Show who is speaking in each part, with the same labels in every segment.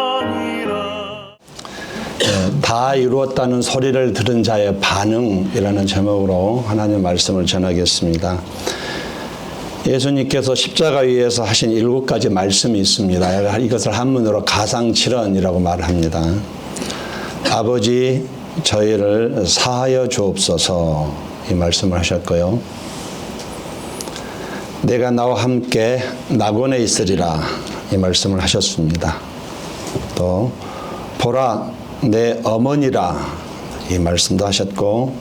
Speaker 1: 우리와니라
Speaker 2: 다 이루었다는 소리를 들은 자의 반응이라는 제목으로 하나님 말씀을 전하겠습니다. 예수님께서 십자가 위에서 하신 일곱 가지 말씀이 있습니다. 이것을 한문으로 가상칠언이라고 말합니다. 아버지 저희를 사하여 주옵소서 이 말씀을 하셨고요. 내가 나와 함께 낙원에 있으리라 이 말씀을 하셨습니다. 또 보라 내 어머니라 이 말씀도 하셨고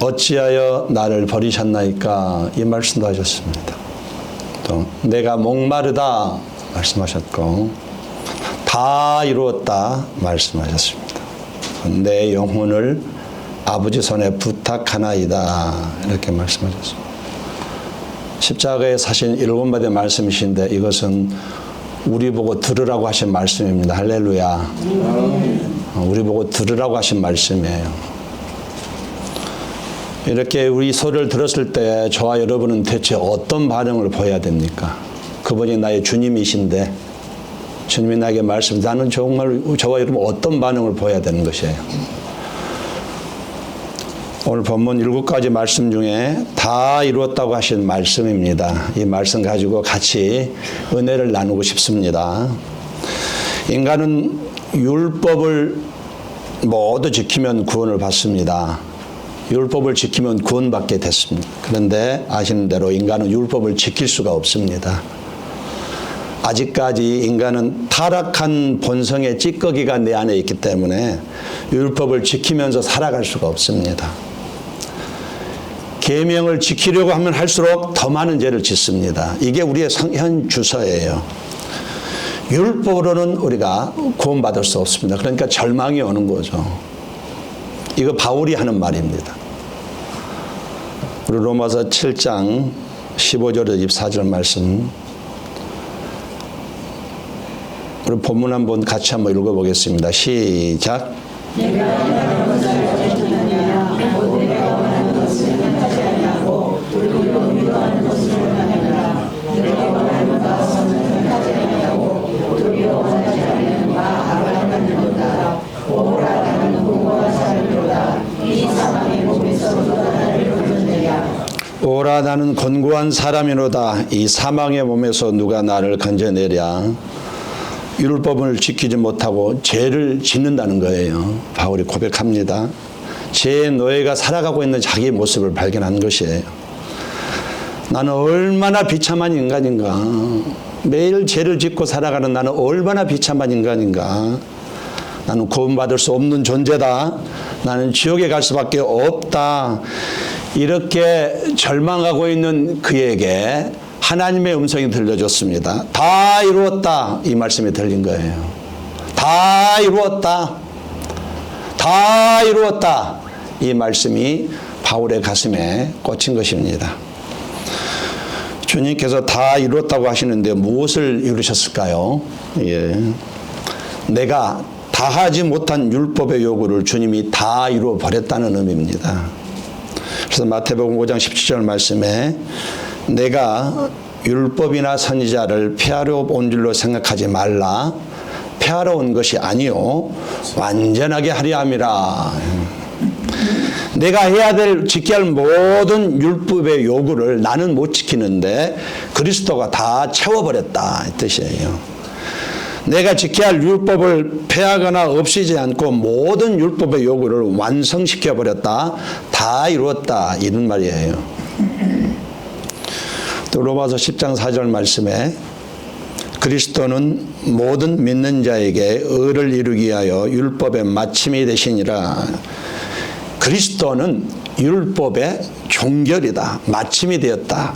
Speaker 2: 어찌하여 나를 버리셨나이까 이 말씀도 하셨습니다. 또 내가 목마르다 말씀하셨고 다 이루었다 말씀하셨습니다. 내 영혼을 아버지 손에 부탁하나이다 이렇게 말씀하셨습니다. 십자가에 사신 일곱 마디 말씀이신데 이것은 우리 보고 들으라고 하신 말씀입니다. 할렐루야. 우리 보고 들으라고 하신 말씀이에요. 이렇게 우리 소리를 들었을 때 저와 여러분은 대체 어떤 반응을 보여야 됩니까? 그분이 나의 주님이신데 주님이 나에게 말씀 나는 정말 저와 여러분 어떤 반응을 보여야 되는 것이에요. 오늘 본문 일곱 가지 말씀 중에 다 이루었다고 하신 말씀입니다. 이 말씀 가지고 같이 은혜를 나누고 싶습니다. 인간은 율법을 모두 지키면 구원을 받습니다. 율법을 지키면 구원받게 됐습니다. 그런데 아시는 대로 인간은 율법을 지킬 수가 없습니다. 아직까지 인간은 타락한 본성의 찌꺼기가 내 안에 있기 때문에 율법을 지키면서 살아갈 수가 없습니다. 계명을 지키려고 하면 할수록 더 많은 죄를 짓습니다. 이게 우리의 현 주소예요. 율법으로는 우리가 구원받을 수 없습니다. 그러니까 절망이 오는 거죠. 이거 바울이 하는 말입니다. 우리 로마서 7장 15절에서 24절 말씀 우리 본문 한번 같이 한번 읽어보겠습니다. 시작. 나는 권고한 사람이로다. 이 사망의 몸에서 누가 나를 건져내랴. 율법을 지키지 못하고 죄를 짓는다는 거예요. 바울이 고백합니다. 죄의 노예가 살아가고 있는 자기 모습을 발견한 것이에요. 나는 얼마나 비참한 인간인가. 매일 죄를 짓고 살아가는 나는 얼마나 비참한 인간인가. 나는 구원받을 수 없는 존재다. 나는 지옥에 갈 수밖에 없다 이렇게 절망하고 있는 그에게 하나님의 음성이 들려줬습니다. 다 이루었다. 이 말씀이 들린 거예요. 다 이루었다. 다 이루었다. 이 말씀이 바울의 가슴에 꽂힌 것입니다. 주님께서 다 이루었다고 하시는데 무엇을 이루셨을까요? 예. 내가 다 하지 못한 율법의 요구를 주님이 다 이루어 버렸다는 의미입니다. 그래서 마태복음 5장 17절 말씀에 내가 율법이나 선지자를 폐하려 온 줄로 생각하지 말라. 폐하러 온 것이 아니요 완전하게 하려 함이라. 내가 해야 될 지켜야 할 모든 율법의 요구를 나는 못 지키는데 그리스도가 다 채워버렸다 이 뜻이에요. 내가 지켜야 할 율법을 폐하거나 없애지 않고 모든 율법의 요구를 완성시켜 버렸다. 다 이루었다. 이런 말이에요. 또 로마서 10장 4절 말씀에 그리스도는 모든 믿는 자에게 의를 이루기 위하여 율법의 마침이 되시니라. 그리스도는 율법의 종결이다. 마침이 되었다.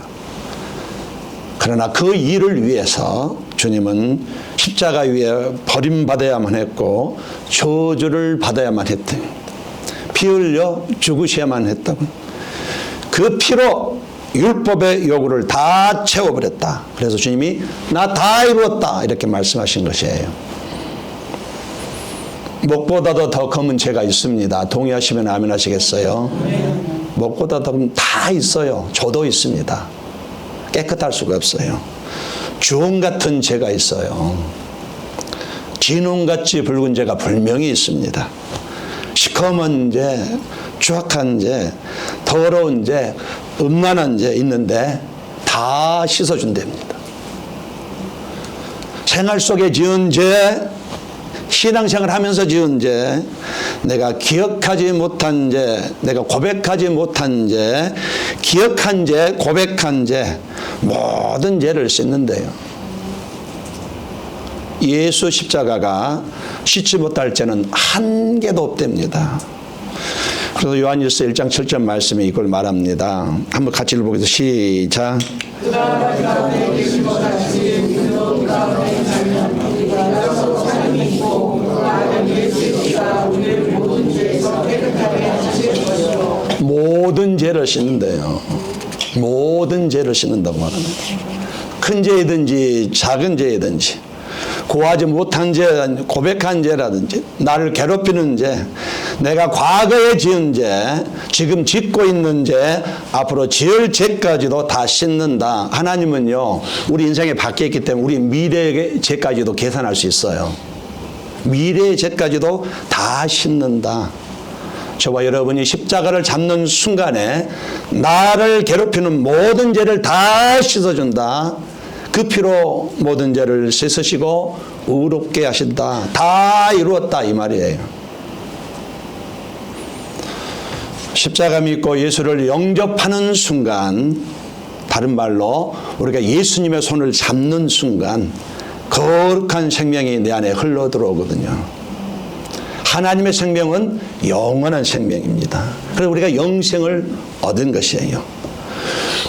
Speaker 2: 그러나 그 일을 위해서 주님은 십자가 위에 버림받아야만 했고 저주를 받아야만 했대. 피 흘려 죽으셔야만 했다고. 그 피로 율법의 요구를 다 채워버렸다. 그래서 주님이 나 다 이루었다. 이렇게 말씀하신 것이에요. 목보다도 더 검은 죄가 있습니다. 동의하시면 아멘 하시겠어요? 목보다 더 다 있어요. 저도 있습니다. 깨끗할 수가 없어요. 주홍 같은 죄가 있어요. 진홍같이 붉은 죄가 분명히 있습니다. 시커먼 죄, 추악한 죄, 더러운 죄, 음란한 죄 있는데 다 씻어준답니다. 생활 속에 지은 죄, 신앙생활 하면서 지은 죄, 내가 기억하지 못한 죄, 내가 고백하지 못한 죄, 기억한 죄, 고백한 죄, 모든 죄를 씻는데요. 예수 십자가가 씻지 못할 죄는 한 개도 없답니다. 그래서 요한일서 1장 7절 말씀이 이걸 말합니다. 한번 같이 읽어보겠습니다. 시작. 모든 죄를 씻는데요. 모든 죄를 씻는다고 말합니다. 큰 죄이든지 작은 죄이든지 고하지 못한 죄, 고백한 죄라든지 나를 괴롭히는 죄, 내가 과거에 지은 죄, 지금 짓고 있는 죄, 앞으로 지을 죄까지도 다 씻는다. 하나님은요, 우리 인생에 바뀌었기 때문에 우리 미래의 죄까지도 계산할 수 있어요. 미래의 죄까지도 다 씻는다. 저와 여러분이 십자가를 잡는 순간에 나를 괴롭히는 모든 죄를 다 씻어준다. 그 피로 모든 죄를 씻으시고 의롭게 하신다. 다 이루었다 이 말이에요. 십자가 믿고 예수를 영접하는 순간 다른 말로 우리가 예수님의 손을 잡는 순간 거룩한 생명이 내 안에 흘러 들어오거든요. 하나님의 생명은 영원한 생명입니다. 그래서 우리가 영생을 얻은 것이에요.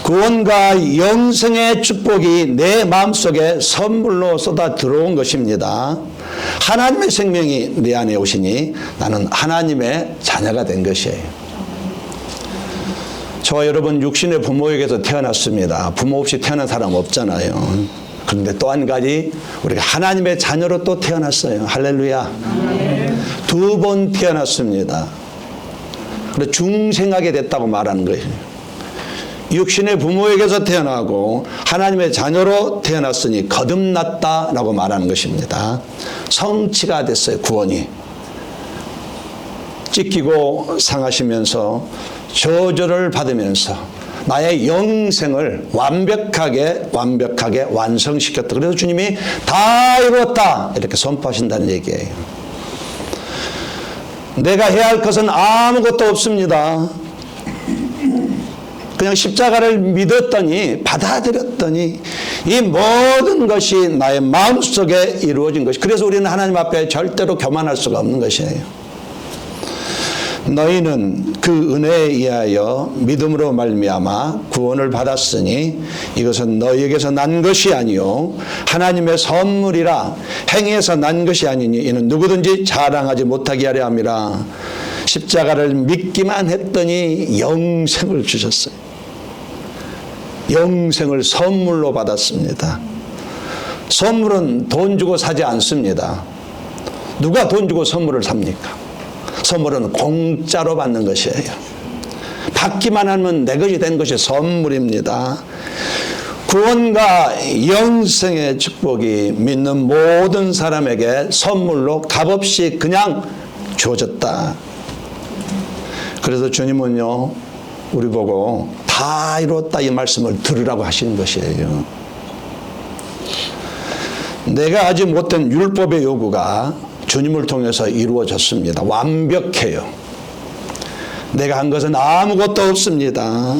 Speaker 2: 구원과 영생의 축복이 내 마음속에 선물로 쏟아 들어온 것입니다. 하나님의 생명이 내 안에 오시니 나는 하나님의 자녀가 된 것이에요. 저와 여러분 육신의 부모에게서 태어났습니다. 부모 없이 태어난 사람 없잖아요. 그런데 또 한 가지 우리가 하나님의 자녀로 또 태어났어요. 할렐루야. 두 번 태어났습니다. 중생하게 됐다고 말하는 거예요. 육신의 부모에게서 태어나고 하나님의 자녀로 태어났으니 거듭났다라고 말하는 것입니다. 성취가 됐어요. 구원이. 찢기고 상하시면서 저주를 받으면서 나의 영생을 완벽하게 완벽하게 완성시켰다. 그래서 주님이 다 이루었다 이렇게 선포하신다는 얘기예요. 내가 해야 할 것은 아무것도 없습니다. 그냥 십자가를 믿었더니 받아들였더니 이 모든 것이 나의 마음속에 이루어진 것이 그래서 우리는 하나님 앞에 절대로 교만할 수가 없는 것이에요. 너희는 그 은혜에 의하여 믿음으로 말미암아 구원을 받았으니 이것은 너희에게서 난 것이 아니요 하나님의 선물이라 행위에서 난 것이 아니니 이는 누구든지 자랑하지 못하게 하려 함이라 십자가를 믿기만 했더니 영생을 주셨어요. 영생을 선물로 받았습니다. 선물은 돈 주고 사지 않습니다. 누가 돈 주고 선물을 삽니까? 선물은 공짜로 받는 것이에요. 받기만 하면 내 것이 된 것이 선물입니다. 구원과 영생의 축복이 믿는 모든 사람에게 선물로 값없이 그냥 주어졌다. 그래서 주님은요, 우리 보고 다 이뤘다 이 말씀을 들으라고 하시는 것이에요. 내가 하지 못한 율법의 요구가 주님을 통해서 이루어졌습니다. 완벽해요. 내가 한 것은 아무것도 없습니다.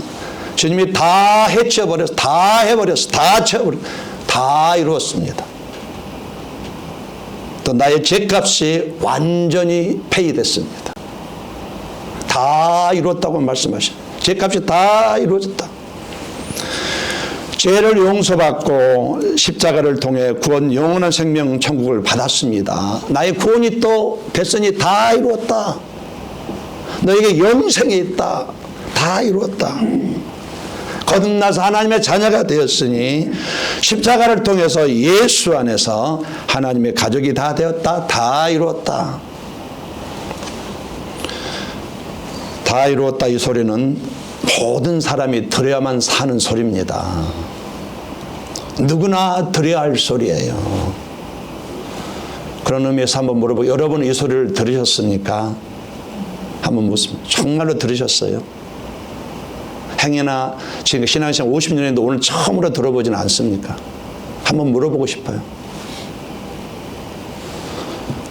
Speaker 2: 주님이 다 해쳐버렸어. 다 해버렸어. 다 채워버렸어. 다 이루었습니다. 또 나의 죄값이 완전히 페이됐습니다. 다 이루었다고 말씀하셔. 죄값이 다 이루어졌다. 죄를 용서받고 십자가를 통해 구원 영원한 생명 천국을 받았습니다. 나의 구원이 또 됐으니 다 이루었다. 너에게 영생이 있다. 다 이루었다. 거듭나서 하나님의 자녀가 되었으니 십자가를 통해서 예수 안에서 하나님의 가족이 다 되었다. 다 이루었다. 다 이루었다 이 소리는 모든 사람이 들어야만 사는 소리입니다. 누구나 들어야 할 소리예요. 그런 의미에서 한번 물어보고 여러분 이 소리를 들으셨습니까? 한번 묻습니다. 정말로 들으셨어요? 행여나 지금 신앙생활 50년인데 오늘 처음으로 들어보지는 않습니까? 한번 물어보고 싶어요.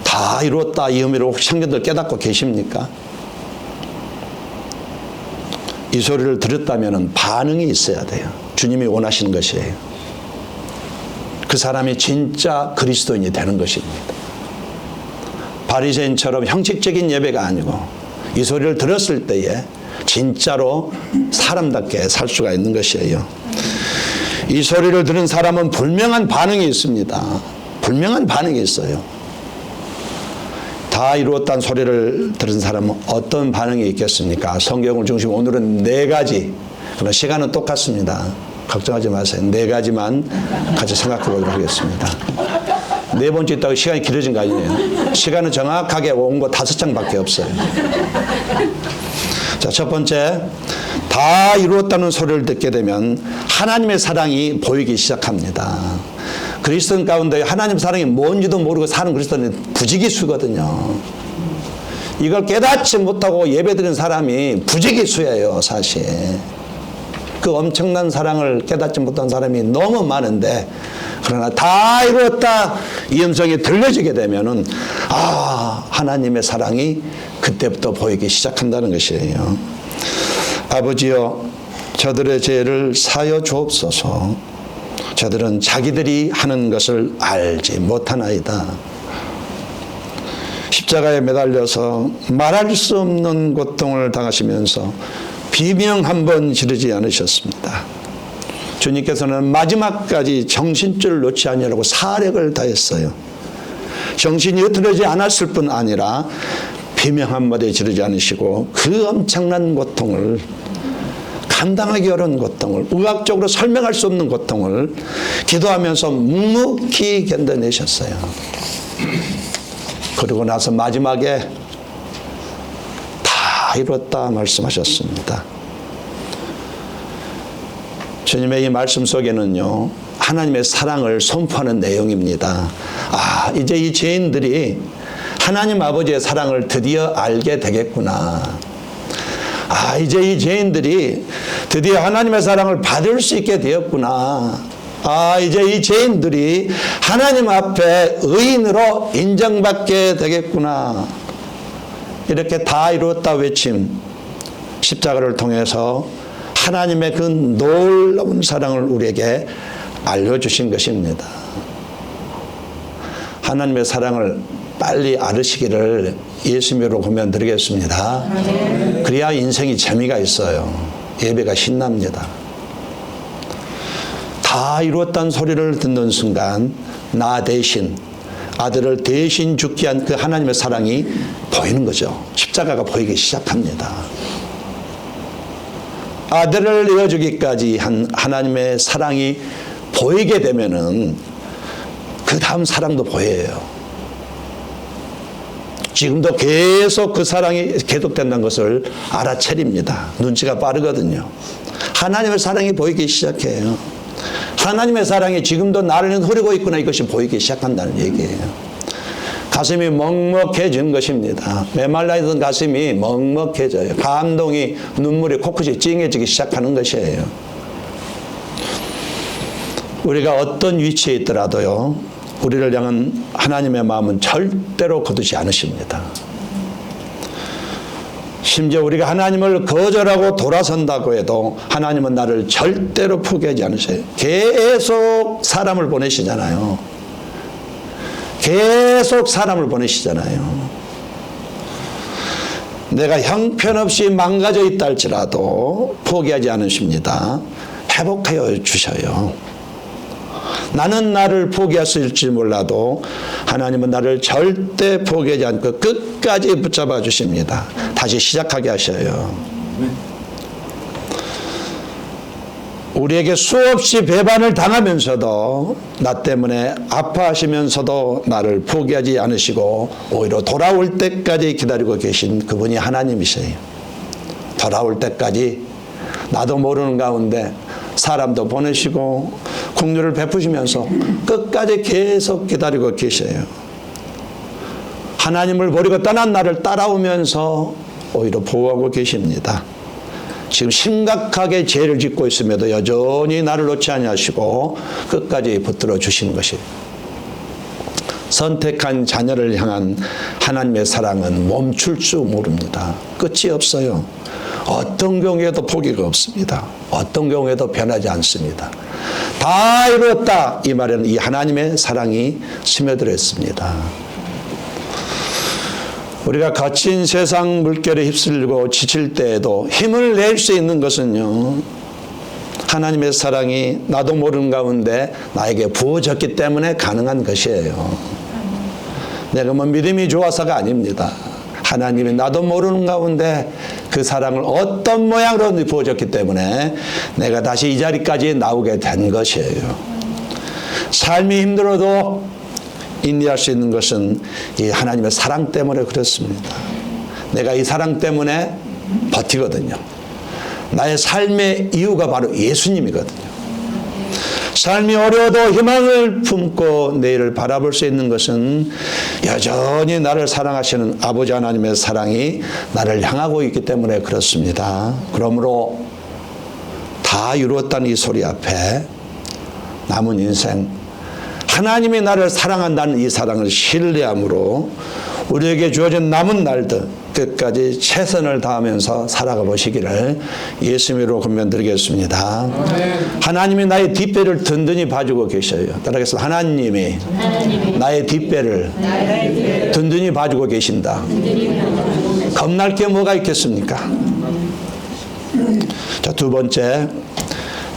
Speaker 2: 다 이루었다 이 의미로 혹시 청년들 깨닫고 계십니까? 이 소리를 들었다면 반응이 있어야 돼요. 주님이 원하시는 것이에요. 그 사람이 진짜 그리스도인이 되는 것입니다. 바리새인처럼 형식적인 예배가 아니고 이 소리를 들었을 때에 진짜로 사람답게 살 수가 있는 것이에요. 이 소리를 들은 사람은 분명한 반응이 있습니다. 분명한 반응이 있어요. 다 이루었다는 소리를 들은 사람은 어떤 반응이 있겠습니까? 성경을 중심 오늘은 네 가지. 그러나 시간은 똑같습니다. 걱정하지 마세요. 네 가지만 같이 생각해 보도록 하겠습니다. 네 번째 있다고 시간이 길어진 거 아니에요. 시간은 정확하게 온 거 다섯 장밖에 없어요. 자, 첫 번째. 다 이루었다는 소리를 듣게 되면 하나님의 사랑이 보이기 시작합니다. 그리스도인 가운데 하나님 사랑이 뭔지도 모르고 사는 그리스도는 부지기수거든요. 이걸 깨닫지 못하고 예배드리는 사람이 부지기수예요, 사실. 그 엄청난 사랑을 깨닫지 못한 사람이 너무 많은데 그러나 다 이루었다 이 음성이 들려지게 되면은 아 하나님의 사랑이 그때부터 보이기 시작한다는 것이에요. 아버지여 저들의 죄를 사여 주옵소서. 저들은 자기들이 하는 것을 알지 못하나이다. 십자가에 매달려서 말할 수 없는 고통을 당하시면서 비명 한 번 지르지 않으셨습니다. 주님께서는 마지막까지 정신줄을 놓지 않으려고 사력을 다했어요. 정신이 흐트러지 않았을 뿐 아니라 비명 한마디 지르지 않으시고 그 엄청난 고통을 감당하기 어려운 고통을 의학적으로 설명할 수 없는 고통을 기도하면서 묵묵히 견뎌내셨어요. 그리고 나서 마지막에 다 이뤘다 말씀하셨습니다. 주님의 이 말씀 속에는요, 하나님의 사랑을 선포하는 내용입니다. 아, 이제 이 죄인들이 하나님 아버지의 사랑을 드디어 알게 되겠구나. 아, 이제 이 죄인들이 드디어 하나님의 사랑을 받을 수 있게 되었구나. 아, 이제 이 죄인들이 하나님 앞에 의인으로 인정받게 되겠구나. 이렇게 다 이루었다 외침, 십자가를 통해서 하나님의 그 놀라운 사랑을 우리에게 알려주신 것입니다. 하나님의 사랑을 빨리 알으시기를 예수님으로 고면 드리겠습니다. 그래야 인생이 재미가 있어요. 예배가 신납니다. 다 이루었다는 소리를 듣는 순간 나 대신 아들을 대신 죽게 한 그 하나님의 사랑이 보이는 거죠. 십자가가 보이기 시작합니다. 아들을 내어주기까지 한 하나님의 사랑이 보이게 되면은 그 다음 사랑도 보여요. 지금도 계속 그 사랑이 계속된다는 것을 알아차립니다. 눈치가 빠르거든요. 하나님의 사랑이 보이기 시작해요. 하나님의 사랑이 지금도 나를 흐르고 있구나 이것이 보이기 시작한다는 얘기예요. 가슴이 먹먹해진 것입니다. 메말라 있던 가슴이 먹먹해져요. 감동이 눈물이 코끝이 찡해지기 시작하는 것이에요. 우리가 어떤 위치에 있더라도요. 우리를 향한 하나님의 마음은 절대로 거두지 않으십니다. 심지어 우리가 하나님을 거절하고 돌아선다고 해도 하나님은 나를 절대로 포기하지 않으세요. 계속 사람을 보내시잖아요. 계속 사람을 보내시잖아요. 내가 형편없이 망가져 있다 할지라도 포기하지 않으십니다. 회복하여 주셔요. 나는 나를 포기했을지 몰라도 하나님은 나를 절대 포기하지 않고 끝까지 붙잡아 주십니다. 다시 시작하게 하셔요. 우리에게 수없이 배반을 당하면서도 나 때문에 아파하시면서도 나를 포기하지 않으시고 오히려 돌아올 때까지 기다리고 계신 그분이 하나님이세요. 돌아올 때까지 나도 모르는 가운데 사람도 보내시고 국류를 베푸시면서 끝까지 계속 기다리고 계셔요. 하나님을 버리고 떠난 나를 따라오면서 오히려 보호하고 계십니다. 지금 심각하게 죄를 짓고 있음에도 여전히 나를 놓지 아니하시고 끝까지 붙들어 주시는 것이 선택한 자녀를 향한 하나님의 사랑은 멈출 줄 모릅니다. 끝이 없어요. 어떤 경우에도 포기가 없습니다. 어떤 경우에도 변하지 않습니다. 다 이루었다. 이 말에는 이 하나님의 사랑이 스며들어 있습니다. 우리가 거친 세상 물결에 휩쓸리고 지칠 때에도 힘을 낼 수 있는 것은요. 하나님의 사랑이 나도 모르는 가운데 나에게 부어졌기 때문에 가능한 것이에요. 내가 뭐 믿음이 좋아서가 아닙니다. 하나님이 나도 모르는 가운데 그 사랑을 어떤 모양으로 부어줬기 때문에 내가 다시 이 자리까지 나오게 된 것이에요. 삶이 힘들어도 인내할 수 있는 것은 이 하나님의 사랑 때문에 그렇습니다. 내가 이 사랑 때문에 버티거든요. 나의 삶의 이유가 바로 예수님이거든요. 삶이 어려워도 희망을 품고 내일을 바라볼 수 있는 것은 여전히 나를 사랑하시는 아버지 하나님의 사랑이 나를 향하고 있기 때문에 그렇습니다. 그러므로 다 이루었다는 이 소리 앞에 남은 인생 하나님이 나를 사랑한다는 이 사랑을 신뢰함으로 우리에게 주어진 남은 날들 끝까지 최선을 다하면서 살아가 보시기를 예수님으로 권면드리겠습니다. 하나님이 나의 뒷배를 든든히 봐주고 계셔요. 따라해서 하나님이 나의 뒷배를 든든히 봐주고 계신다. 겁날 게 뭐가 있겠습니까? 자, 두 번째.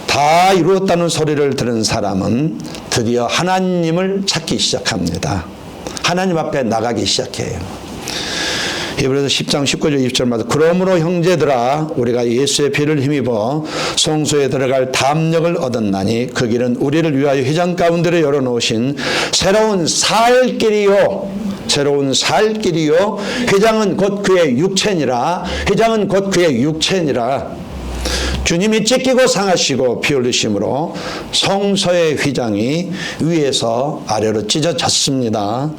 Speaker 2: 다 이루었다는 소리를 들은 사람은 드디어 하나님을 찾기 시작합니다. 하나님 앞에 나가기 시작해요. 히브리서 10장 19절 20절마다 그러므로 형제들아 우리가 예수의 피를 힘입어 성소에 들어갈 담력을 얻었나니 그 길은 우리를 위하여 회장 가운데로 열어놓으신 새로운 살 길이요. 새로운 살 길이요. 회장은 곧 그의 육체니라. 회장은 곧 그의 육체니라. 주님이 찢기고 상하시고 피 흘리심으로 성서의 휘장이 위에서 아래로 찢어졌습니다.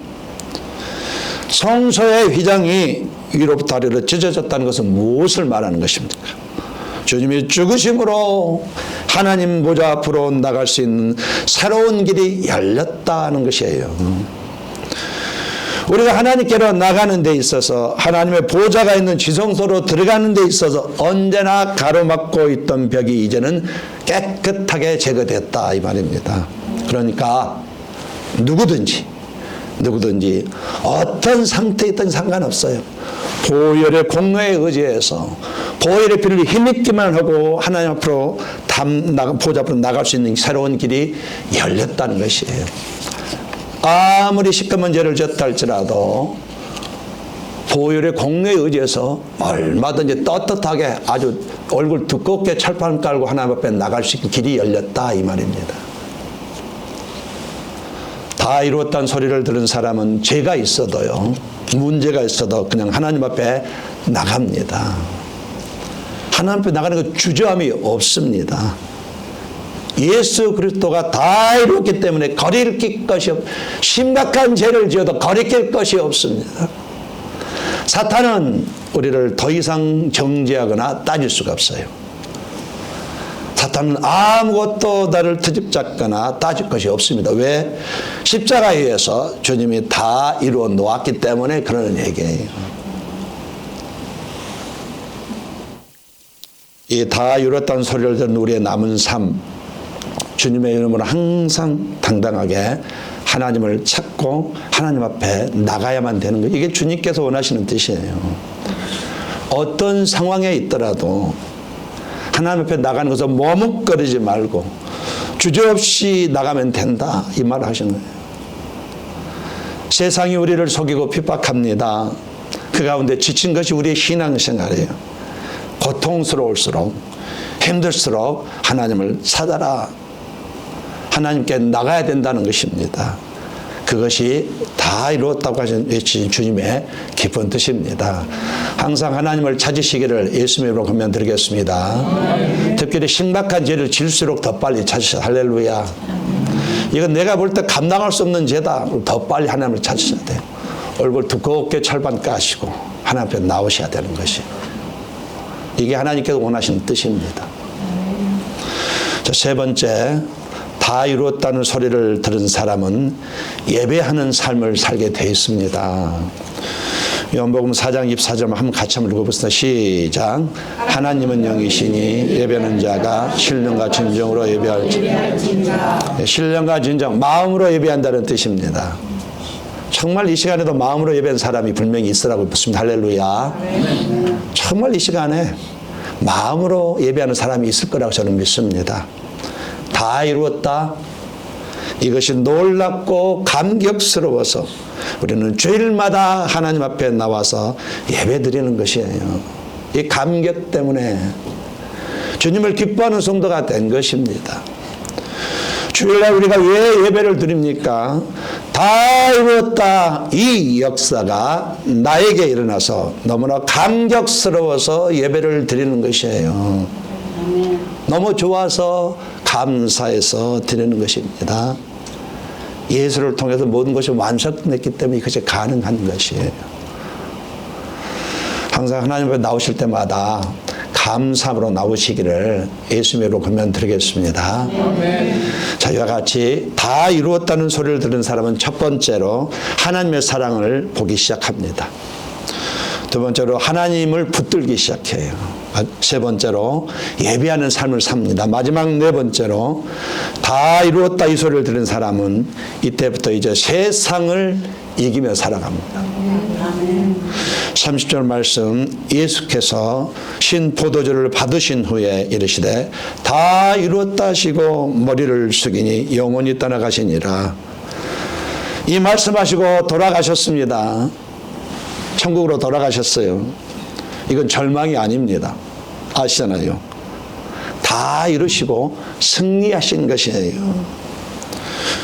Speaker 2: 성서의 휘장이 위로부터 아래로 찢어졌다는 것은 무엇을 말하는 것입니까? 주님이 죽으심으로 하나님 보좌 앞으로 나갈 수 있는 새로운 길이 열렸다는 것이에요. 우리가 하나님께로 나가는 데 있어서 하나님의 보좌가 있는 지성소로 들어가는 데 있어서 언제나 가로막고 있던 벽이 이제는 깨끗하게 제거됐다 이 말입니다. 그러니까 누구든지 누구든지 어떤 상태에 있든 상관없어요. 보혈의 공로에 의지해서 보혈의 피를 힘입기만 하고 하나님 앞으로 담, 나가, 보좌 앞으로 나갈 수 있는 새로운 길이 열렸다는 것이에요. 아무리 시커먼 죄를 졌다 할지라도 보혈의 공로에 의지해서 얼마든지 떳떳하게 아주 얼굴 두껍게 철판 깔고 하나님 앞에 나갈 수 있는 길이 열렸다 이 말입니다. 다 이루었다는 소리를 들은 사람은 죄가 있어도요 문제가 있어도 그냥 하나님 앞에 나갑니다. 하나님 앞에 나가는 것 주저함이 없습니다. 예수 그리스도가 다 이뤘기 때문에 거리낄 것이 없, 심각한 죄를 지어도 거리낄 것이 없습니다. 사탄은 우리를 더 이상 정죄하거나 따질 수가 없어요. 사탄은 아무것도 나를 트집잡거나 따질 것이 없습니다. 왜? 십자가에 의해서 주님이 다 이루어 놓았기 때문에 그러는 얘기예요. 이다 이뤘다는 소리를 듣는 우리의 남은 삶, 주님의 이름으로 항상 당당하게 하나님을 찾고 하나님 앞에 나가야만 되는 거예요. 이게 주님께서 원하시는 뜻이에요. 어떤 상황에 있더라도 하나님 앞에 나가는 것을 머뭇거리지 말고 주저없이 나가면 된다. 이 말을 하신 거예요. 세상이 우리를 속이고 핍박합니다. 그 가운데 지친 것이 우리의 신앙생활이에요. 고통스러울수록 힘들수록 하나님을 찾아라. 하나님께 나가야 된다는 것입니다. 그것이 다 이루었다고 하신 주님의 깊은 뜻입니다. 항상 하나님을 찾으시기를 예수님으로 권면 드리겠습니다. 특히 그래 심각한 죄를 질수록 더 빨리 찾으셔. 할렐루야. 이건 내가 볼 때 감당할 수 없는 죄다. 더 빨리 하나님을 찾으셔야 돼요. 얼굴 두껍게 철반 까시고 하나님 앞에 나오셔야 되는 것이. 이게 하나님께서 원하시는 뜻입니다. 자, 세 번째, 다 이루었다는 소리를 들은 사람은 예배하는 삶을 살게 되어 있습니다. 요한복음 4장 24절 한번 같이 한번 읽어보겠습니다. 시작. 하나님은 영이시니 예배하는 자가 신령과 진정으로 예배할지. 네, 신령과 진정, 마음으로 예배한다는 뜻입니다. 정말 이 시간에도 마음으로 예배한 사람이 분명히 있으라고 믿습니다. 할렐루야. 정말 이 시간에 마음으로 예배하는 사람이 있을 거라고 저는 믿습니다. 다 이루었다. 이것이 놀랍고 감격스러워서 우리는 주일마다 하나님 앞에 나와서 예배 드리는 것이에요. 이 감격 때문에 주님을 기뻐하는 성도가 된 것입니다. 주일날 우리가 왜 예배를 드립니까? 다 이루었다. 이 역사가 나에게 일어나서 너무나 감격스러워서 예배를 드리는 것이에요. 너무 좋아서 감사해서 드리는 것입니다. 예수를 통해서 모든 것이 완성됐기 때문에 이것이 가능한 것이에요. 항상 하나님 앞에 나오실 때마다 감사함으로 나오시기를 예수님으로 권면 드리겠습니다. 자, 이와 같이 다 이루었다는 소리를 들은 사람은 첫 번째로 하나님의 사랑을 보기 시작합니다. 두 번째로 하나님을 붙들기 시작해요. 세 번째로 예배하는 삶을 삽니다. 마지막 네 번째로 다 이루었다 이 소리를 들은 사람은 이때부터 이제 세상을 이기며 살아갑니다. 30절 말씀 예수께서 신 포도주를 받으신 후에 이르시되 다 이루었다 하시고 머리를 숙이니 영원히 떠나가시니라. 이 말씀하시고 돌아가셨습니다. 천국으로 돌아가셨어요. 이건 절망이 아닙니다. 아시잖아요. 다 이루시고 승리하신 것이에요.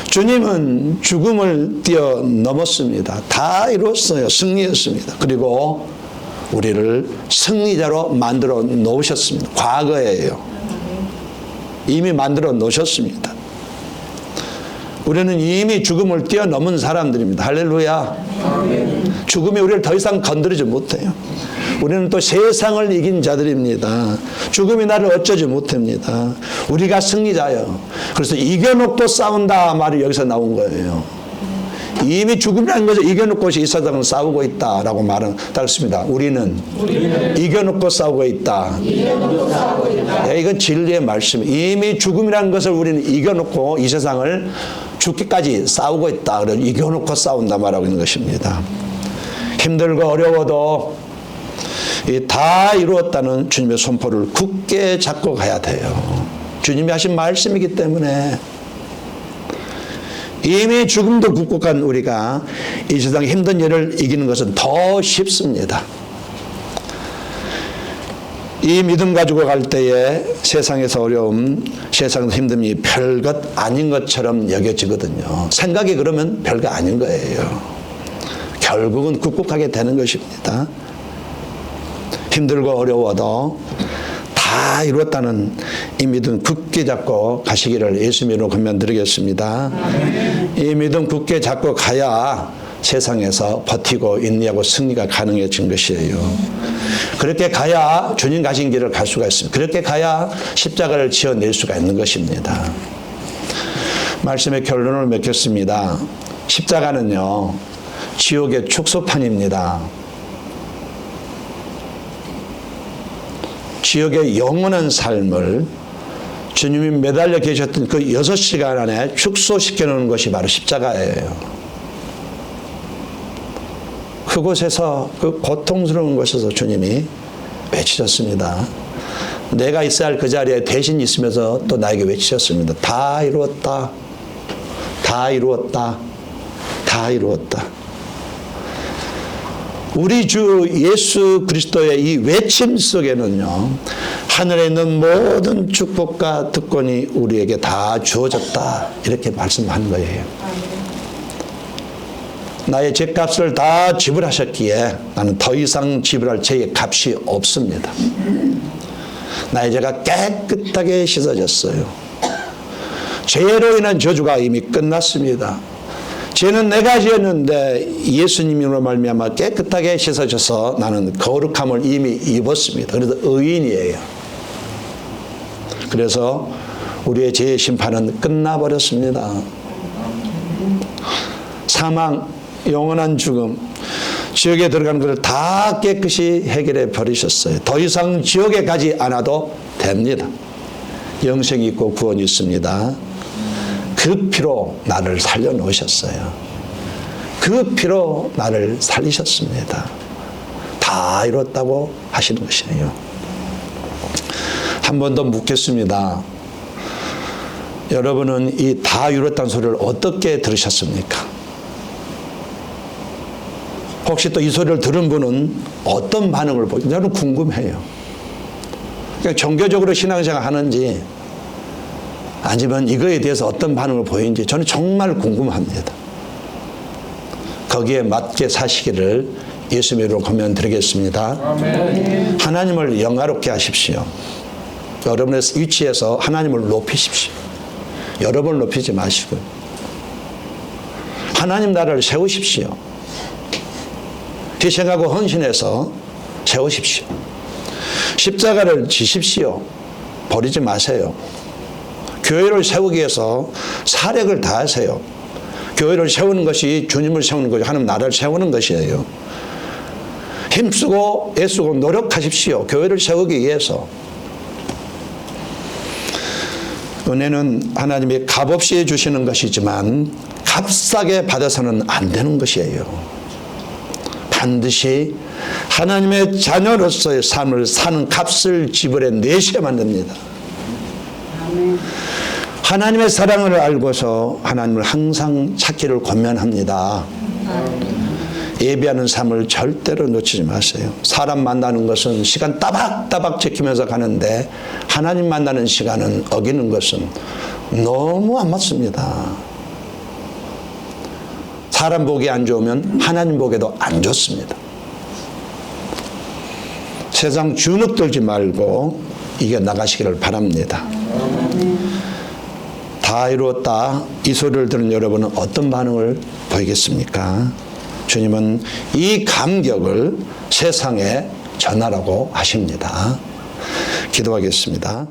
Speaker 2: 주님은 죽음을 뛰어넘었습니다. 다 이루었어요. 승리했습니다. 그리고 우리를 승리자로 만들어 놓으셨습니다. 과거예요. 이미 만들어 놓으셨습니다. 우리는 이미 죽음을 뛰어넘은 사람들입니다. 할렐루야. 죽음이 우리를 더 이상 건드리지 못해요. 우리는 또 세상을 이긴 자들입니다. 죽음이 나를 어쩌지 못합니다. 우리가 승리자요. 그래서 이겨놓고 싸운다 말이 여기서 나온 거예요. 이미 죽음이라는 것을 이겨놓고 이 세상을 싸우고 있다라고 말은 따르습니다. 우리는, 이겨놓고 싸우고 있다. 네, 이건 진리의 말씀. 이미 죽음이라는 것을 우리는 이겨놓고 이 세상을 죽기까지 싸우고 있다. 이겨놓고 싸운다 말하고 있는 것입니다. 힘들고 어려워도 이 다 이루었다는 주님의 선포를 굳게 잡고 가야 돼요. 주님이 하신 말씀이기 때문에 이미 죽음도 극복한 우리가 이 세상 힘든 일을 이기는 것은 더 쉽습니다. 이 믿음 가지고 갈 때에 세상에서 어려움, 세상에서 힘듦이 별것 아닌 것처럼 여겨지거든요. 생각이 그러면 별거 아닌 거예요. 결국은 극복하게 되는 것입니다. 힘들고 어려워도 다 이루었다는 이 믿음 굳게 잡고 가시기를 예수님으로 권면드리겠습니다. 이 믿음 굳게 잡고 가야 세상에서 버티고 인내하고 승리가 가능해진 것이에요. 그렇게 가야 주님 가신 길을 갈 수가 있습니다. 그렇게 가야 십자가를 지어낼 수가 있는 것입니다. 말씀의 결론을 맺겠습니다. 십자가는요, 지옥의 축소판입니다. 지역의 영원한 삶을 주님이 매달려 계셨던 그 여섯 시간 안에 축소시켜 놓은 것이 바로 십자가예요. 그곳에서 그 고통스러운 곳에서 주님이 외치셨습니다. 내가 있어야 할 그 자리에 대신 있으면서 또 나에게 외치셨습니다. 다 이루었다. 다 이루었다. 다 이루었다. 우리 주 예수 그리스도의 이 외침 속에는요, 하늘에 있는 모든 축복과 특권이 우리에게 다 주어졌다. 이렇게 말씀한 거예요. 나의 죄값을 다 지불하셨기에 나는 더 이상 지불할 죄의 값이 없습니다. 나의 죄가 깨끗하게 씻어졌어요. 죄로 인한 저주가 이미 끝났습니다. 죄는 내가 지었는데 예수님으로 말미암아 깨끗하게 씻어져서 나는 거룩함을 이미 입었습니다. 그래서 의인이에요. 그래서 우리의 죄의 심판은 끝나버렸습니다. 사망, 영원한 죽음, 지옥에 들어가는 것을 다 깨끗이 해결해 버리셨어요. 더 이상 지옥에 가지 않아도 됩니다. 영생이 있고 구원이 있습니다. 그 피로 나를 살려놓으셨어요. 그 피로 나를 살리셨습니다. 다 이뤘다고 하시는 것이에요. 한 번 더 묻겠습니다. 여러분은 이 다 이뤘다는 소리를 어떻게 들으셨습니까? 혹시 또 이 소리를 들은 분은 어떤 반응을 보이 저는 궁금해요. 그러니까 종교적으로 신앙생활 하는지 아니면 이거에 대해서 어떤 반응을 보이는지 저는 정말 궁금합니다. 거기에 맞게 사시기를 예수님으로 고면 드리겠습니다. 하나님을 영화롭게 하십시오. 여러분의 위치에서 하나님을 높이십시오. 여러분을 높이지 마시고 하나님 나라를 세우십시오. 희생하고 헌신해서 세우십시오. 십자가를 지십시오. 버리지 마세요. 교회를 세우기 위해서 사력을 다하세요. 교회를 세우는 것이 주님을 세우는 것이 하나님 나라를 세우는 것이에요. 힘쓰고 애쓰고 노력하십시오. 교회를 세우기 위해서. 은혜는 하나님이 값없이 주시는 것이지만 값싸게 받아서는 안 되는 것이에요. 반드시 하나님의 자녀로서의 삶을 사는 값을 지불해 내셔야만 됩니다. 하나님의 사랑을 알고서 하나님을 항상 찾기를 권면합니다. 예배하는 삶을 절대로 놓치지 마세요. 사람 만나는 것은 시간 따박따박 지키면서 가는데 하나님 만나는 시간은 어기는 것은 너무 안 맞습니다. 사람 보기 안 좋으면 하나님 보기도 안 좋습니다. 세상 주눅 들지 말고 이겨 나가시기를 바랍니다. 다 이루었다. 이 소리를 들은 여러분은 어떤 반응을 보이겠습니까? 주님은 이 감격을 세상에 전하라고 하십니다. 기도하겠습니다.